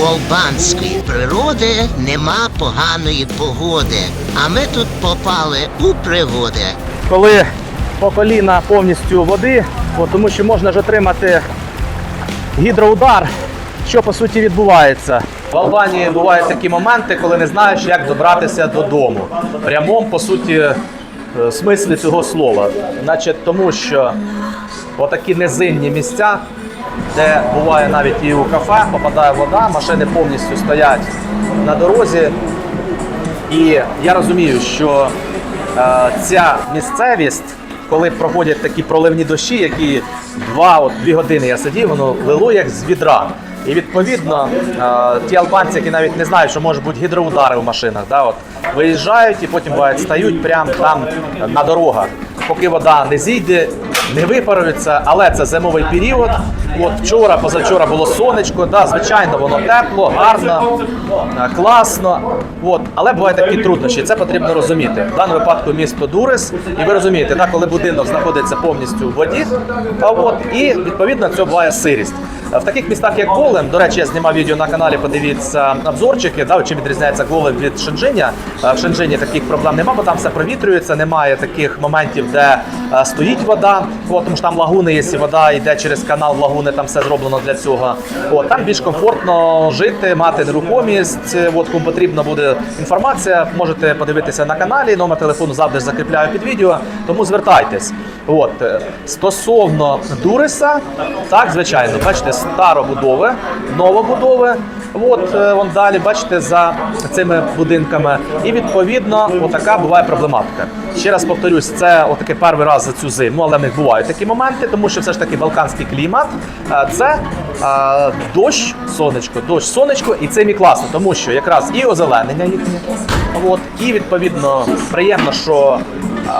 у албанської природи нема поганої погоди, а ми тут попали у пригоди. коли по коліна повністю води, от, тому що можна ж отримати гідроудар, що по суті відбувається. В Албанії бувають такі моменти, коли не знаєш, як добратися додому. В прямому, по суті, е, смислі цього слова. Значить, тому що отакі низинні місця, де буває навіть і у кафе, попадає вода, машини повністю стоять на дорозі. І я розумію, що е, ця місцевість, коли проходять такі проливні дощі, які два, от, дві години я сидів, воно лило як з відра. І відповідно е, ті албанці, які навіть не знають, що можуть бути гідроудари в машинах, да, от, виїжджають і потім бувають, стають прямо там на дорогах. Поки вода не зійде, не випарується, але це зимовий період. От вчора, позавчора було сонечко, да, звичайно, воно тепло, гарно, е, класно. От, але бувають такі труднощі. Це потрібно розуміти. В даному випадку місто Дурис, і ви розумієте, да, коли будинок знаходиться повністю в воді, а от і відповідно це буває сирість. В таких містах, як Голем, до речі, я знімав відео на каналі, подивіться обзорчики, да, чим відрізняється Голем від Шенджиня. Е, В Шенджині таких проблем немає, бо там все провітрюється, немає таких моментів, де е, стоїть вода, от, тому що там лагуни, якщо вода йде через канал лагуни, там все зроблено для цього. От, там більш комфортно жити, мати нерухомість. Е, От, кому потрібна буде інформація, можете подивитися на каналі. Номер телефону завжди закріпляю під відео, тому звертайтесь. От, е, стосовно Дуриса, так, звичайно, бачите, старобудови, новобудови. От е, вон далі, бачите, за цими будинками. І відповідно, отака буває проблематика. Ще раз повторюсь, це отаке перший раз за цю зиму, але в них бувають такі моменти, тому що все ж таки балканський клімат е, це е, дощ, сонечко, дощ, сонечко, і це мі класно, тому що якраз і озеленення їхнє, от, і відповідно приємно, що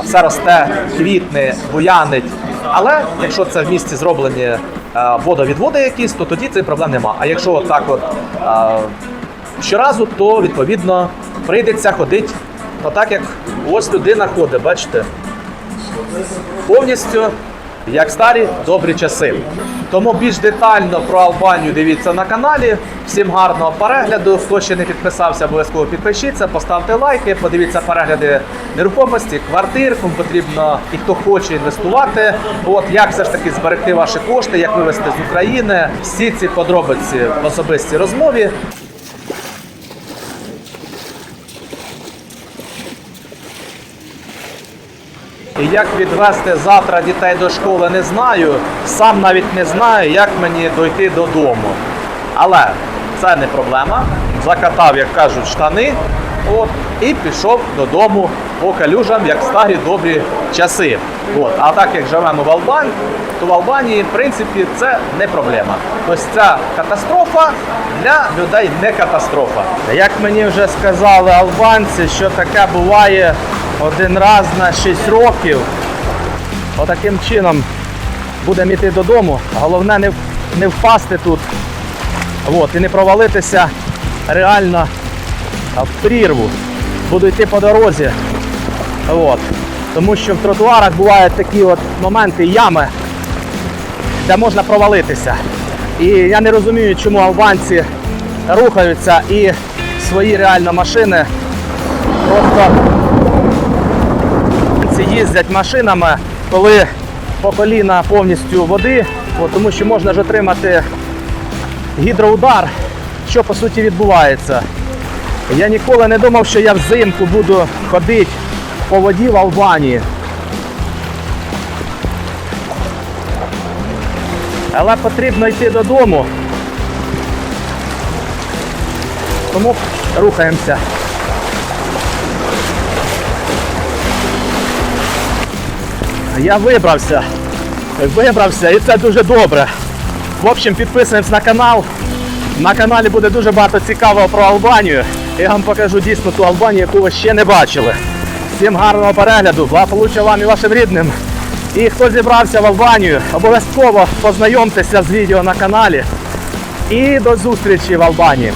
все росте, квітне, буянить. Але якщо це в місті зроблені е, водовідводи якісь, то тоді цих проблем нема. А якщо так от щоразу, то відповідно прийдеться ходити отак, як ось людина ходить, бачите, повністю як старі добрі часи. Тому більш детально про Албанію дивіться на каналі. Всім гарного перегляду. Хто ще не підписався, обов'язково підпишіться, поставте лайки, подивіться перегляди нерухомості, квартир, кому потрібно і хто хоче інвестувати. От як все ж таки зберегти ваші кошти, як вивезти з України. Всі ці подробиці в особистій розмові. Як відвести завтра дітей до школи, не знаю. Сам навіть не знаю, як мені дойти додому. Але це не проблема. Закатав, як кажуть, штани. От, і пішов додому по калюжам, як старі добрі часи. От. А так як живемо в Албанії, то в Албанії, в принципі, це не проблема. Ось ця катастрофа для людей не катастрофа. Як мені вже сказали албанці, що таке буває один раз на 6 років. Отаким чином будемо йти додому. Головне не, не впасти тут От, і не провалитися реально в прірву. Буду йти по дорозі. От. Тому що в тротуарах бувають такі от моменти, ями, де можна провалитися. І я не розумію, чому албанці рухаються і свої реально машини просто ці їздять машинами, коли по коліна повністю води, от, тому що можна ж отримати гідроудар, що по суті відбувається. Я ніколи не думав, що я взимку буду ходити по воді в Албанії. Але потрібно йти додому. Тому рухаємося. Я вибрався. Вибрався і це дуже добре. В общем, підписуємось на канал. На каналі буде дуже багато цікавого про Албанію. Я вам покажу дійсно ту Албанію, яку ви ще не бачили. Всім гарного перегляду, благополуччя вам і вашим рідним. І хто зібрався в Албанію, обов'язково познайомтеся з відео на каналі. І до зустрічі в Албанії.